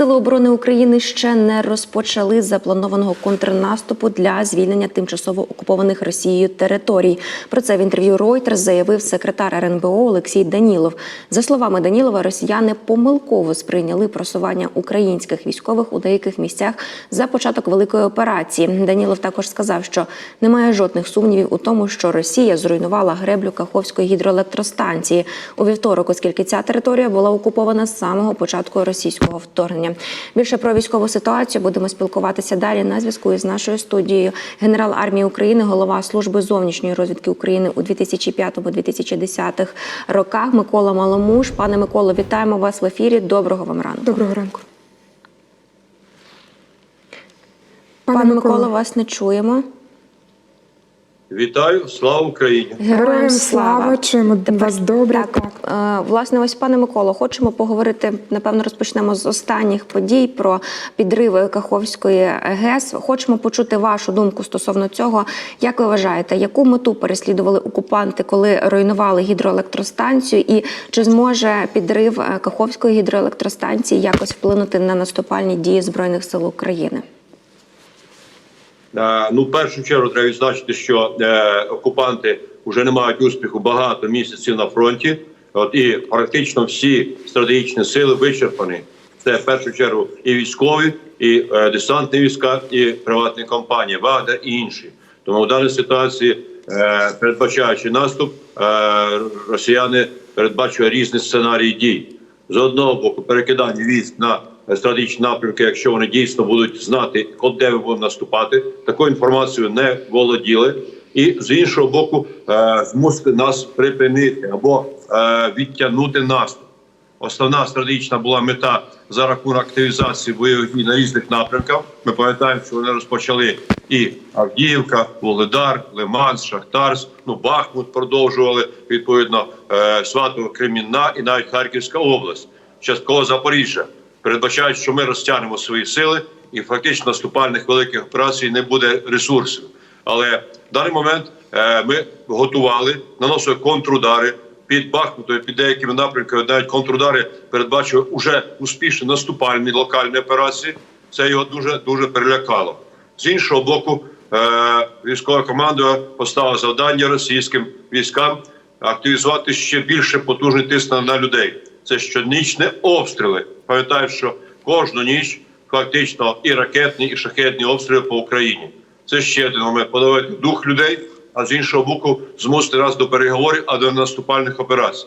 Сили оборони України ще не розпочали запланованого контрнаступу для звільнення тимчасово окупованих Росією територій. Про це в інтерв'ю Reuters заявив секретар РНБО Олексій Данілов. За словами Данілова, росіяни помилково сприйняли просування українських військових у деяких місцях за початок великої операції. Данілов також сказав, що немає жодних сумнівів у тому, що Росія зруйнувала греблю Каховської гідроелектростанції у вівторок, оскільки ця територія була окупована з самого початку російського вторгнення. Більше про військову ситуацію будемо спілкуватися далі на зв'язку із нашою студією. Генерал армії України, голова служби зовнішньої розвідки України у 2005-2010 роках. Микола Маломуш. Пане Миколо, вітаємо вас в ефірі. Доброго вам ранку. Доброго ранку. Пане Микола, вас не чуємо. Вітаю, слава Україні! Героям слава, чуємо вас добре. Так, е, власне, ось пане Миколо, хочемо поговорити. Напевно, розпочнемо з останніх подій про підриви Каховської ГЕС. Хочемо почути вашу думку стосовно цього. Як ви вважаєте, яку мету переслідували окупанти, коли руйнували гідроелектростанцію, і чи зможе підрив е, Каховської гідроелектростанції якось вплинути на наступальні дії збройних сил України? Е, Ну, в першу чергу треба відзначити, що е, окупанти вже не мають успіху багато місяців на фронті. От і практично всі стратегічні сили вичерпані. Це в першу чергу і військові, і е, десантні війська, і приватні компанії, Вагнер і інші. Тому в даній ситуації, е, передбачаючи наступ, е, росіяни передбачують різні сценарії дій. З одного боку, перекидання військ на стратегічні напрямки, якщо вони дійсно будуть знати, де ми будемо наступати, такою інформацією не володіли. І з іншого боку, е, змусити нас припинити або е, відтягнути наступ. Основна стратегічна була мета за рахунок активізації бойових дій на різних напрямках. Ми пам'ятаємо, що вони розпочали і Авдіївка, Вугледар, Лиманськ, Шахтарськ, ну Бахмут продовжували відповідно е, Сватово, Кремінна і навіть Харківська область, частково Запоріжжя. Передбачають, що ми розтягнемо свої сили, і фактично наступальних великих операцій не буде ресурсів. Але в даний момент е, ми готували, наносили контрудари під Бахмутою, під деякими напрямками, навіть контрудари передбачили уже успішні наступальні локальні операції. Це його дуже дуже перелякало. З іншого боку, е, військова команда поставила завдання російським військам активізувати ще більше потужний тиск на людей. Це щонічні обстріли. Пам'ятаю, що кожну ніч фактично і ракетні, і шахетні обстріли по Україні. Це ще один момент подавати дух людей, а з іншого боку, змусити нас до переговорів, а до наступальних операцій.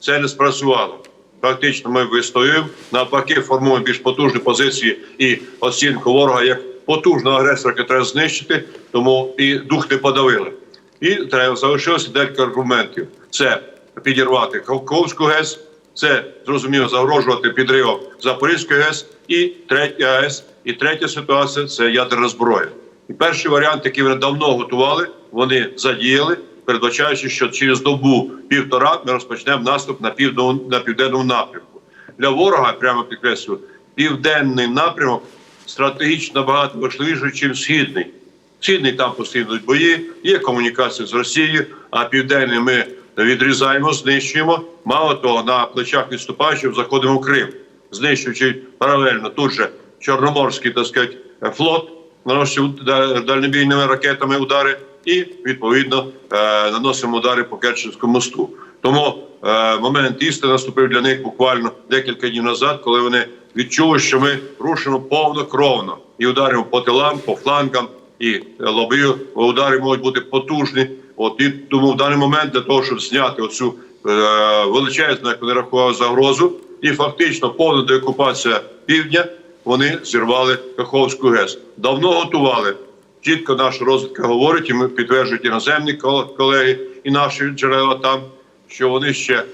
Це не спрацювало. Фактично, ми вистоюємо, навпаки, формуємо більш потужні позиції і оцінку ворога як потужного агресора, який треба знищити, тому і дух не подавили. І треба залишилося декілька аргументів: це підірвати Каховську ГЕС, це зрозуміло загрожувати підривом Запорізької ГЕС і третя АЕС. І третя ситуація це ядерна зброя. І перший варіант, який вони давно готували, вони задіяли, передбачаючи, що через добу півтора ми розпочнемо наступ на південному на південному напрямку. Для ворога прямо підкреслюю, південний напрямок стратегічно набагато важливіший, ніж східний. Східний там постійно бої, є комунікація з Росією, а південний ми відрізаємо, знищуємо. Мало того, на плечах відступаючих заходимо в Крим, знищуючи паралельно тут же Чорноморський так сказати, флот, наносить удар- дальнобійними ракетами удари, і відповідно е, наносимо удари по Керченському мосту. Тому е, момент істини наступив для них буквально декілька днів назад, коли вони відчули, що ми рушимо повнокровно і ударимо по тилам, по флангам і лоби удари можуть бути потужні. От і тому в даний момент для того, щоб зняти оцю е, величезну, як вони рахували, загрозу, і фактично повна деокупація півдня, вони зірвали Каховську ГЕС. Давно готували. Чітко наша розвідка говорить, і ми підтверджують іноземні колеги і наші джерела там, що вони ще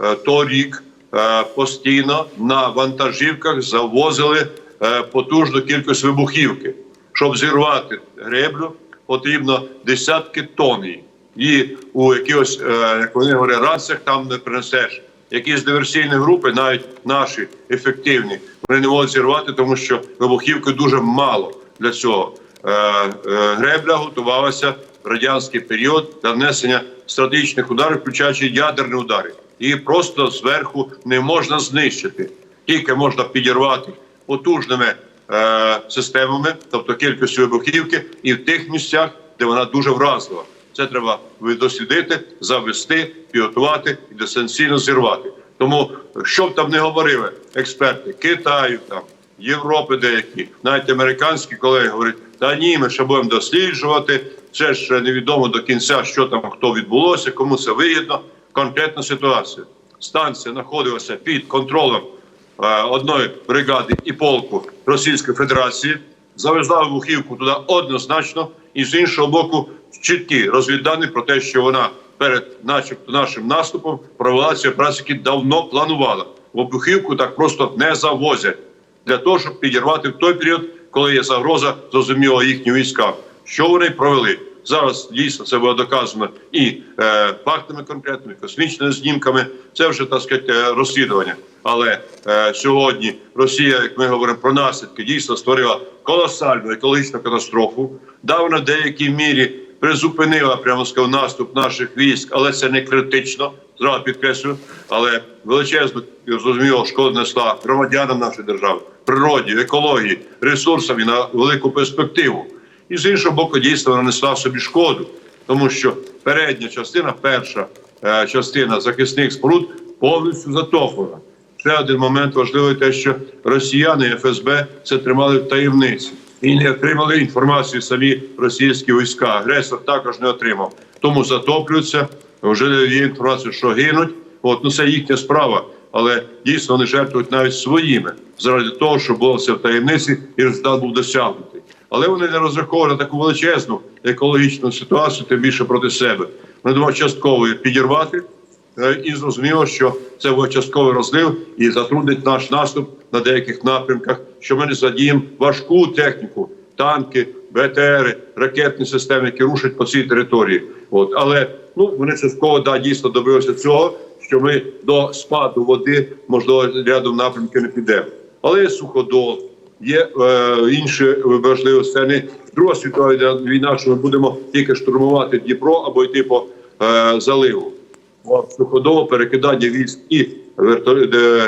е, торік е, постійно на вантажівках завозили е, потужну кількість вибухівки. Щоб зірвати греблю, потрібно десятки тонн. І у якихось, е, як вони говорять, раціях там не принесеш. Якісь диверсійні групи, навіть наші ефективні, вони не можуть зірвати, тому що вибухівки дуже мало для цього. Е, е, Гребля готувалася в радянський період для нанесення стратегічних ударів, включаючи ядерні удари. Її просто зверху не можна знищити, тільки можна підірвати потужними е, системами, тобто кількістю вибухівки, і в тих місцях, де вона дуже вразлива. Це треба дослідити, завести, підготувати і дистанційно зірвати. Тому, що б там не говорили експерти Китаю, там Європи, деякі, навіть американські колеги говорять, та ні, ми ще будемо досліджувати. Це ж невідомо до кінця, що там хто відбулося, кому це вигідно. Конкретна ситуація. Станція знаходилася під контролем е, одної бригади і полку Російської Федерації. Завезла вибухівку туди однозначно, і з іншого боку, чіткі розвіддані про те, що вона перед, начебто, нашим наступом провела ці операції, давно планувала. Вибухівку так просто не завозять для того, щоб підірвати в той період, коли є загроза, зрозуміло, їхнім військам. Що вони провели? Зараз дійсно це було доказано і е, фактами конкретними, космічними знімками. Це вже так сказати, е, розслідування. Але е, сьогодні Росія, як ми говоримо про наслідки, дійсно створила колосальну екологічну катастрофу. Да, вона в деякій мірі призупинила прямо сказав, наступ наших військ, але це не критично. Зразу підкреслюю, але величезну зрозуміло шкоду несла громадянам нашої держави, природі, екології, ресурсам і на велику перспективу. І з іншого боку, дійсно вона несла собі шкоду, тому що передня частина, перша е, частина захисних споруд повністю затоплена. Ще один момент важливий, те, що росіяни і ФСБ це тримали в таємниці і не отримали інформацію самі російські війська. Агресор також не отримав. Тому затоплюються. Вже є інформація, що гинуть. От ну це їхня справа, але дійсно вони жертвують навіть своїми заради того, щоб було все в таємниці, і результат був досягнутий. Але вони не розраховували таку величезну екологічну ситуацію, тим більше проти себе. Вони думали частково підірвати. Е, І зрозуміло, що це був частковий розлив і затруднить наш наступ на деяких напрямках, що ми не задіємо важку техніку, танки, БТРи, ракетні системи, які рушать по цій території. От але ну вони частково да дійсно добилися цього, що ми до спаду води можливо рядом напрямків не підемо. Але є суходол, є е, інші важливі сцени. Друга світова війна, що ми будемо тільки штурмувати Дніпро або йти по е, заливу. От, суходоло перекидання військ і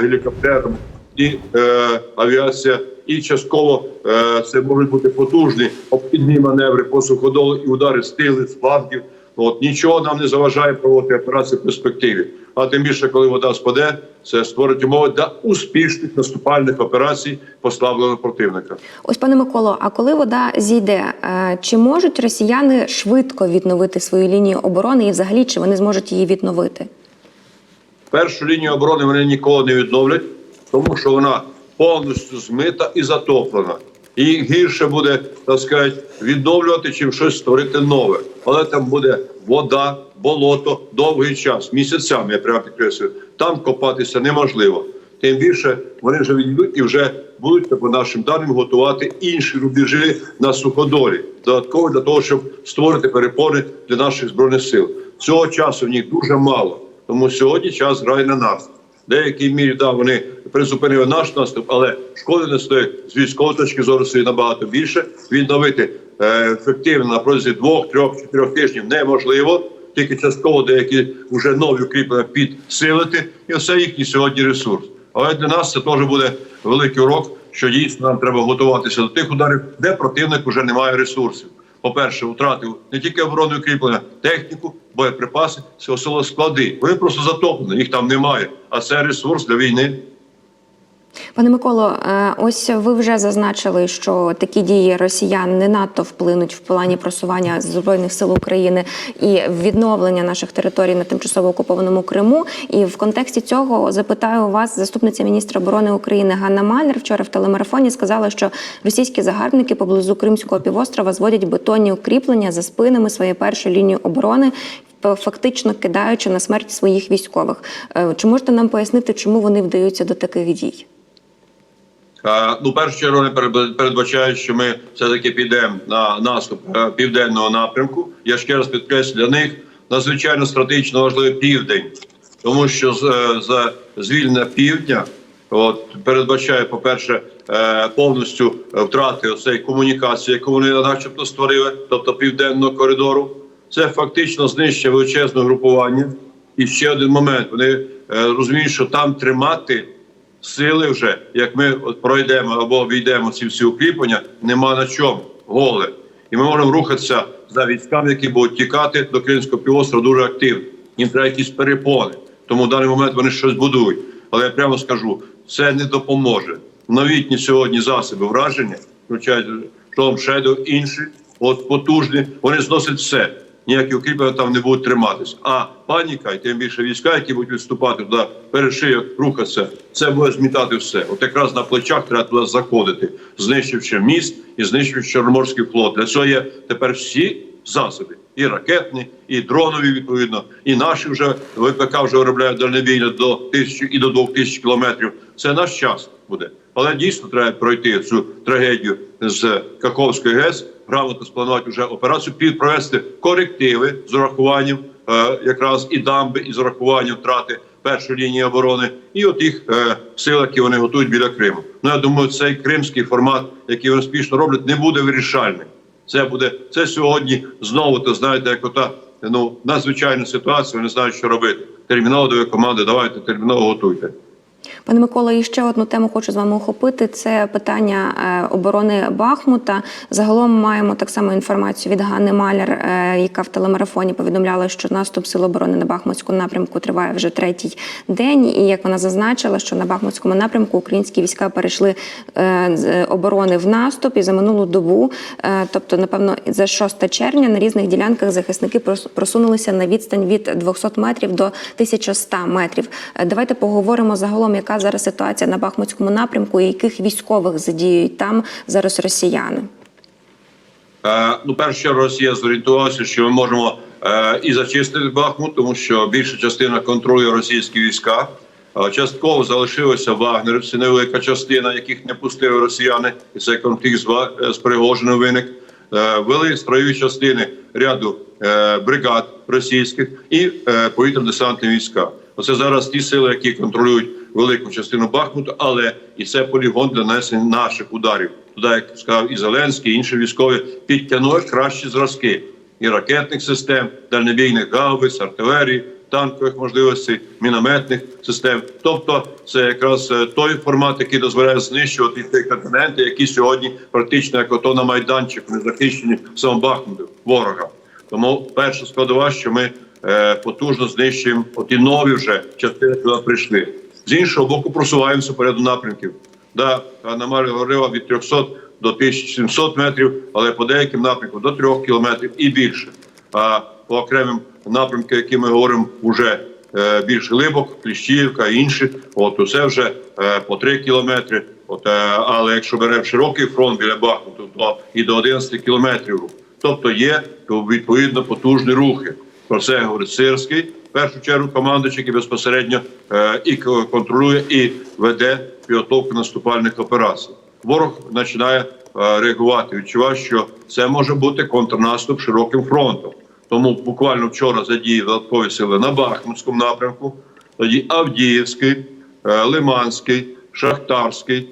гелікоптером, і е, авіація, і частково е, це можуть бути потужні обхідні маневри по суходолу і удари з тили, з флангів. От нічого нам не заважає проводити операції в перспективі. А тим більше, коли вода спаде, це створить умови для успішних наступальних операцій послабленого противника. Ось, пане Миколо, а коли вода зійде, е, чи можуть росіяни швидко відновити свою лінію оборони і взагалі чи вони зможуть її відновити? Першу лінію оборони вони ніколи не відновлять, тому що вона повністю змита і затоплена. І гірше буде так сказати, відновлювати, чим щось створити нове. Але там буде вода, болото довгий час, місяцями, я прямо підкреслюю. Там копатися неможливо. Тим більше вони вже відійдуть і вже будуть по нашим даним готувати інші рубежі на суходолі, додатково для того, щоб створити перепори для наших збройних сил. Цього часу в них дуже мало. Тому сьогодні час грає на нас. Деякій мірі да, вони призупинили наш наступ, але шкоди не стоїть з військової точки зору свої набагато більше. Відновити е, ефективно на протязі двох, трьох, чотирьох тижнів неможливо. Тільки частково деякі вже нові укріплення підсилити, і все їхній сьогодні ресурс. Але для нас це теж буде великий урок, що дійсно нам треба готуватися до тих ударів, де противник вже не має ресурсів. По-перше, втратив не тільки оборонне укріплення, техніку, боєприпаси, всього особливо склади. Вони просто затоплені, їх там немає. А це ресурс для війни. Пане Миколо, е, ось ви вже зазначили, що такі дії росіян не надто вплинуть в плані просування збройних сил України і відновлення наших територій на тимчасово окупованому Криму. І в контексті цього запитаю вас, заступниця міністра оборони України Ганна Малер вчора в телемарафоні сказала, що російські загарбники поблизу Кримського півострова зводять бетонні укріплення за спинами своєї першої лінії оборони. Фактично кидаючи на смерть своїх військових, Е, чи можете нам пояснити, чому вони вдаються до таких дій? Е, Ну, першу чергу вони перед- передбачають, що ми все-таки підемо на наступ е, південного напрямку. Я ще раз підкреслю, для них надзвичайно стратегічно важливий південь, тому що е, за звільнення півдня от, передбачає, по-перше, е, повністю втрати оцеї комунікації, яку вони начебто створили, тобто південного коридору. Це фактично знищення величезного групування. І ще один момент: вони розуміють, що там тримати сили вже, як ми пройдемо або обійдемо ці всі укріплення, нема на чому голе. І ми можемо рухатися за військами, які будуть тікати до Кримського півострова дуже активно. Їм треба якісь перепони. Тому в даний момент вони щось будують. Але я прямо скажу, це не допоможе. Новітні сьогодні засоби враження, включають Том Шедо, інші, от потужні, вони зносять все. Ніякі укріплення там не будуть триматися. А паніка, і тим більше війська, які будуть відступати туди, перешию, рухатися, це буде змітати все. От якраз на плечах треба туди заходити, знищивши міст і знищивши Чорноморський флот. Для цього є тепер всі засоби. І ракетні, і дронові, відповідно, і наші вже ВПК вже виробляють дальнобійно до тисячі і до двох тисяч кілометрів. Це наш час буде. Але дійсно треба пройти цю трагедію з Каховської ГЕС, грамотно спланувати вже операцію, під провести корективи з урахуванням е, якраз і дамби, і з урахуванням втрати першої лінії оборони, і от їх е, сил, які вони готують біля Криму. Ну я думаю, цей кримський формат, який вони успішно роблять, не буде вирішальним. Це буде це сьогодні знову. То знаєте, як ота ну надзвичайна ситуація. Вони знають, що робити. Терміново до команди. Давайте терміново готуйте. Пане Микола, і ще одну тему хочу з вами охопити. Це питання е, оборони Бахмута. Загалом маємо так само інформацію від Ганни Маляр, е, яка в телемарафоні повідомляла, що наступ сил оборони на Бахмутському напрямку триває вже третій день. І як вона зазначила, що на Бахмутському напрямку українські війська перейшли е, з оборони в наступ і за минулу добу, тобто, напевно, за 6 червня на різних ділянках захисники прос- просунулися на відстань від 200 метрів до 1100 метрів. Давайте поговоримо загалом, яка зараз ситуація на Бахмутському напрямку і яких військових задіюють там зараз росіяни. Е, ну, першу чергу Росія зорієнтувалася, що ми можемо е, і зачистити Бахмут, тому що більша частина контролює російські війська. Е, частково залишилися вагнерівці, невелика частина, яких не пустили росіяни, і цей конфлікт з, Пригожиним виник. Е, вели строєві частини ряду е, бригад російських і е, повітряно-десантні війська. Оце зараз ті сили, які контролюють велику частину Бахмуту, але і це полігон для нанесення наших ударів. Туди, як сказав і Зеленський, і інші військові підтягнули кращі зразки і ракетних систем, дальнобійних гаубиць, артилерії, танкових можливостей, мінометних систем. Тобто, це якраз е, той формат, який дозволяє знищувати ті континенти, які сьогодні практично як ото на майданчику не захищені самим Бахмутом ворога. Тому перша складова, що ми е, потужно знищуємо оті нові вже частини, туди прийшли. З іншого боку, просуваємося перед напрямків. Да, Анна говорила від 300 до 1700 метрів, але по деяким напрямкам до 3 кілометрів і більше. А по окремим напрямкам, які ми говоримо, вже е, більш глибок, Кліщівка і інші, от усе вже е, по 3 кілометри. От, е, але якщо беремо широкий фронт біля Бахмуту, то і до 11 кілометрів. Тобто є то відповідно потужні рухи. Про це говорить Сирський, першу чергу командуючий, який безпосередньо е, і контролює, і веде підготовку наступальних операцій. Ворог починає е, реагувати. Відчуває, що це може бути контрнаступ широким фронтом. Тому буквально вчора задіяли додаткові сили на Бахмутському напрямку, тоді Авдіївський, е, Лиманський, Шахтарський.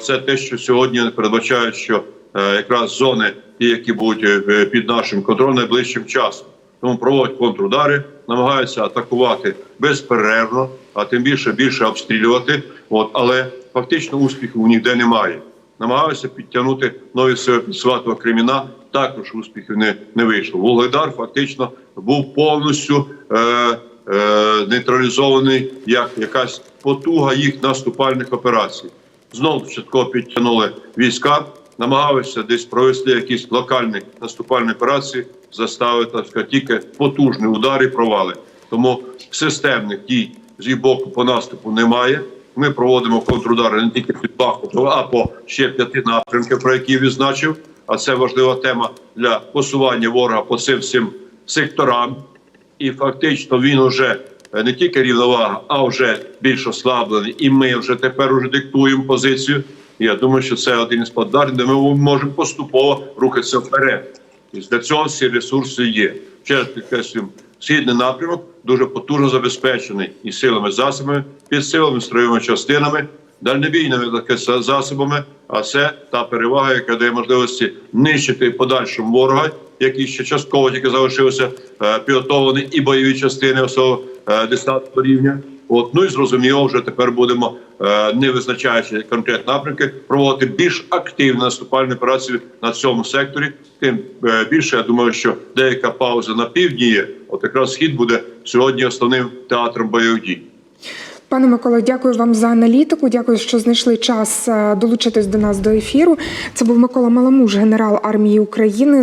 Це те, що сьогодні передбачають, що якраз зони, ті, які будуть під нашим контролем найближчим часом. Тому проводять контрудари, намагаються атакувати безперервно, а тим більше більше обстрілювати. От але фактично успіху ніде немає. Намагаються підтягнути нові сили Сватого Креміна. Також успіхів не, не вийшло. Вугледар фактично був повністю е, е, нейтралізований як якась потуга їх наступальних операцій. Знову частково підтягнули війська, намагалися десь провести якісь локальні наступальні операції, заставити так сказати, тільки потужні удари, провали. Тому системних дій з боку по наступу немає. Ми проводимо контрудари не тільки під Бахмутом, а по ще п'яти напрямків, про які відзначив. А це важлива тема для посування ворога по цим всім секторам. І фактично він уже е, не тільки рівновага, а вже більш ослаблений. І ми вже тепер уже диктуємо позицію. Я думаю, що це один із подарунків, де ми можемо поступово рухатися вперед. Для цього всі ресурси є. Ще підкреслюємо, східний напрямок дуже потужно забезпечений і силами засобами, підсилами строєвими частинами, дальнобійними засобами. А це та перевага, яка дає можливості нищити подальшому ворога, який ще частково тільки залишився е, підготовлені і бойові частини особливо е, десятого рівня. От ну і зрозуміло, вже тепер будемо е, не визначаючи конкретні напрямки, проводити більш активні наступальні операції на цьому секторі. Тим е, більше я думаю, що деяка пауза на півдні. От якраз схід буде сьогодні основним театром бойових дій. Пане Миколо, дякую вам за аналітику. Дякую, що знайшли час е, долучитись до нас до ефіру. Це був Микола Маламуш, генерал армії України.